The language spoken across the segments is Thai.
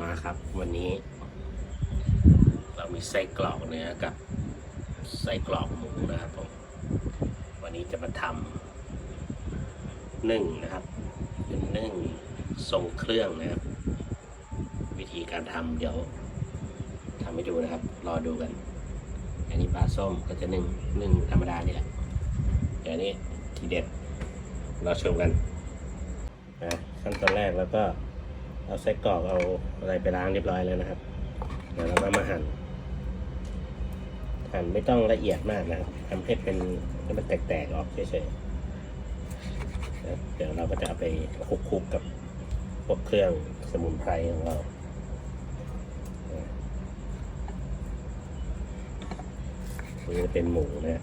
มาครับ วันนี้ เรามีไส้กรอกเนื้อกับไส้กรอกหมูนะครับผมวันนี้จะมาทำนึ่งนะครับเป็นนึ่งทรงเครื่องนะครับ วิธีการทำเดี๋ยวทำให้ดูนะครับ รอดูกัน อันนี้ปลาส้มก็จะนึ่งนึ่งธรรมดานี่แหละเดี๋ยวนี้ทีเด็ดเราชมกันนะขั้นตอนแรกแล้วก็ เอาไส้กรอกเอาอะไรไปล้างเรียบร้อยแล้วนะครับ เดี๋ยวเราก็มาหั่น หั่นไม่ต้องละเอียดมากนะครับทำให้เป็นให้มันแตกๆออกเฉยๆ เดี๋ยวเราก็จะเอาไปคลุกๆกับพวกเครื่องสมุนไพรของเรานี่จะเป็นหมูนะ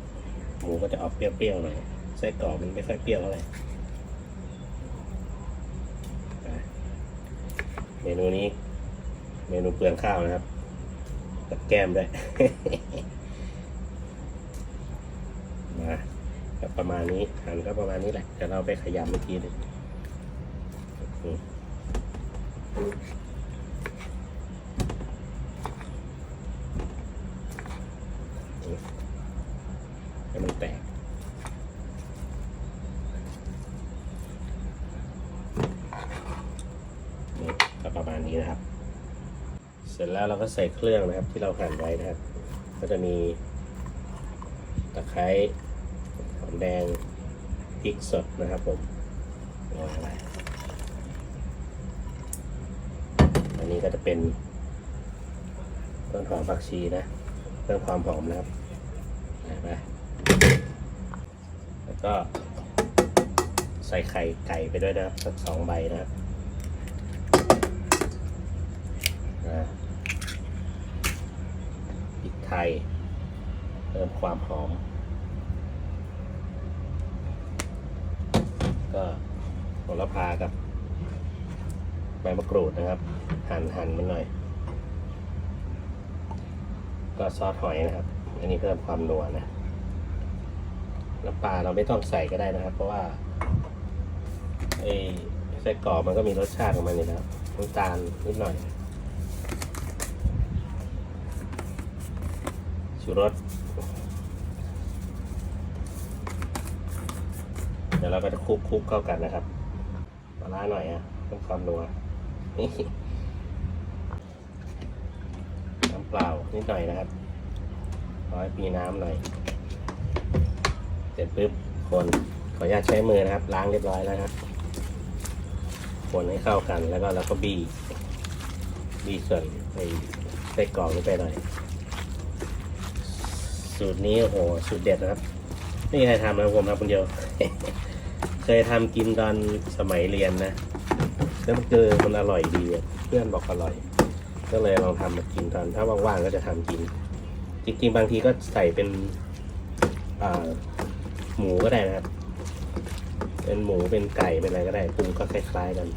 หมูก็จะออกเปรี้ยวๆหน่อย ไส้กรอกมันไม่ค่อยเปรี้ยวเท่าไหร่นะ เมนูนี้ เมนูเปลืองข้าวนะครับ กับแก้มด้วยมาก็ประมาณนี้หั่นก็ประมาณนี้แหละเดี๋ยวเราไปขยำเมื่อกี้หนึงอืมให้มันแตก นี่ก็ประมาณ นี้นะครับ เสร็จแล้วเราก็ใส่เครื่องนะครับที่เราหั่นไว้นะครับ ก็จะมีตะไคร้หอมแดงพริกสดนะครับผมโรยไรอันนี้ก็จะเป็นต้นหอมผักชีนะเพิ่มความหอมนะครับไปแล้วก็ใส่ไข่ไก่ไปด้วยนะครับสักสองใบนะครับ นะพริกไท ยเพิ่มความหอม ก็โหระพากับใบมะกรูดนะครับ หั่นหั่นมันหน่อย ก็ซอสหอยนะครับ อันนี้เพิ่มความนัวนะน้ำปลาเราไม่ต้องใส่ก็ได้นะครับ เพราะว่าไอ้ไส้กรอกมันก็มีรสชาติของมันอยู่แล้วน้ำตาลนิดหน่อย ชูรสเดี๋ยวเราก็จะคลุกคลุกเข้ากันนะครับปลาร้าหน่อยอะเพิ่มความนัวนน้ำเปล่านิดหน่อยนะครับร้อยปีน้ำหน่อย เสร็จปุ๊บคนขออนุญาตใช้มือนะครับ ล้างเรียบร้อยแล้วนะครับคนให้เข้ากันแล้วก็เราก็บี้บี้ส่วนไอ้ไส้กรอกนี้ไปหน่อย สูตรนี้โอ้โหสูตรเด็ดนะครับไม่มีใครทำนะผมทำคนเดียว เคยทำกินตอนสมัยเรียนนะแล้วมันเจอมันอร่อยดีเพื่อนบอกอร่อย ก็เลยลองทำมากินตอนถ้าว่างๆก็จะทำกิน จริงๆบางทีก็ใส่เป็นหมูก็ได้นะครับ เป็นหมูเป็นไก่เป็นอะไรก็ได้ปรุงก็คล้ายๆกัน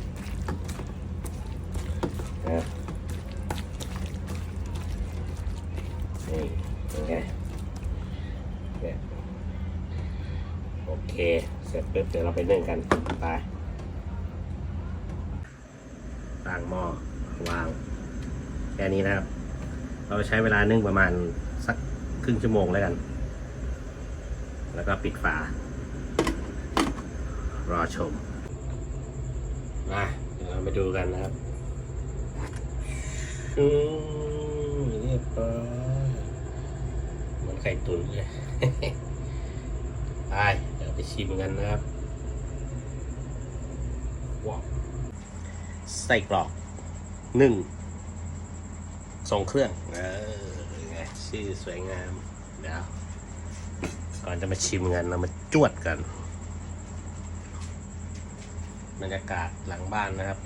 นะนี่เป็นไง เนี่ยโอ เคเสร็จปุ๊บเดี๋ยวเราไปนึ่งกันไปตั้งหม้อวางแค่นี้นะครับ เราใช้เวลานึ่งประมาณสักครึ่งชั่วโมงแล้วกัน แล้วก็ปิดฝารอชมมาเดี๋ยวเราไปดูกันนะครับอืมเรียบร้อยเหมือนไข่ตุ๋นเลย ไป ไปชิมกันนะครับว้าวไส้กรอกหนึ่งทรงเครื่องเออไงชื่อสวยงามเดี๋ยวก่อนจะมาชิมกันเรามาจวดกันบรรยากาศหลังบ้านนะครับ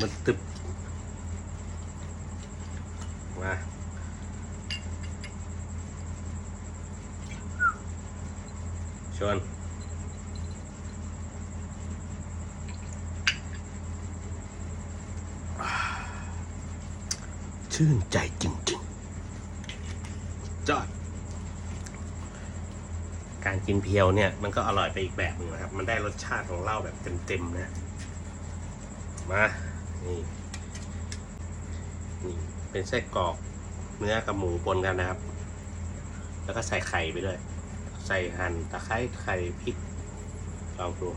มันตึบมา ชวนชื่นใจจริงๆจอดการกินเพียวเนี่ย มันก็อร่อยไปอีกแบบหนึงนะครับ มันได้รสชาติของเหล้าแบบเต็มๆนะ มา นี่ นี่ เป็นไส้กรอกเนื้อกับหมูปนกันนะครับ แล้วก็ใส่ไข่ไปด้วย ใส่หั่นตะไคร้ไข่พริกลองดู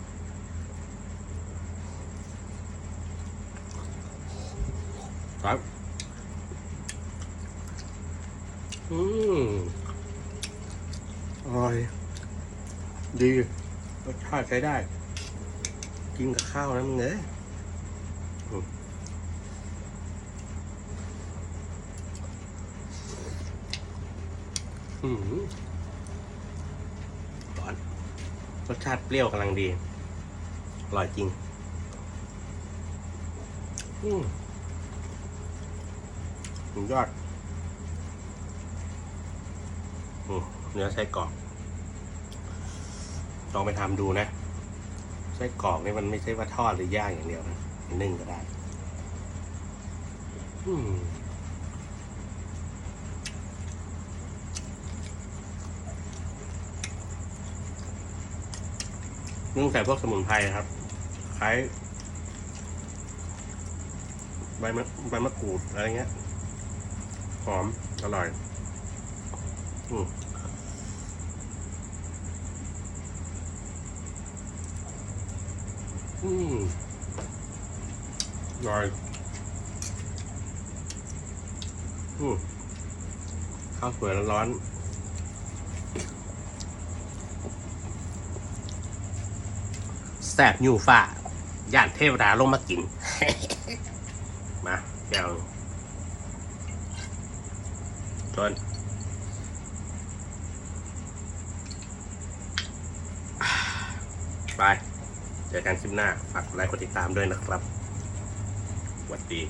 ครับอืมอร่อย ดีรสชาติใช้ได้ กินกับข้าวนะมึงเอ้ยอืมอืมร้อน รสชาติเปรี้ยวกำลังดี อร่อยจริง อืมสุดยอดอืมเนื้อไส้กรอกลองไปทำดูนะ ไส้กรอกนี่มันไม่ใช่ว่าทอดหรือย่างอย่างเดียวนะมันนึ่งก็ได้ อืม นึ่งใส่พวกสมุนไพรครับคล้ายใบมะใบมะกรูดอะไรเงี้ย หอม อร่อย อืมอืมอร่อยอืมข้าวสวยร้อนๆ แสบอยู่ฝ่าย่านเทวดาลงมากิน มาแก้วจนไป เจอกันคลิปหน้า ฝากกดไลค์กดติดตามด้วยนะครับสวัสดี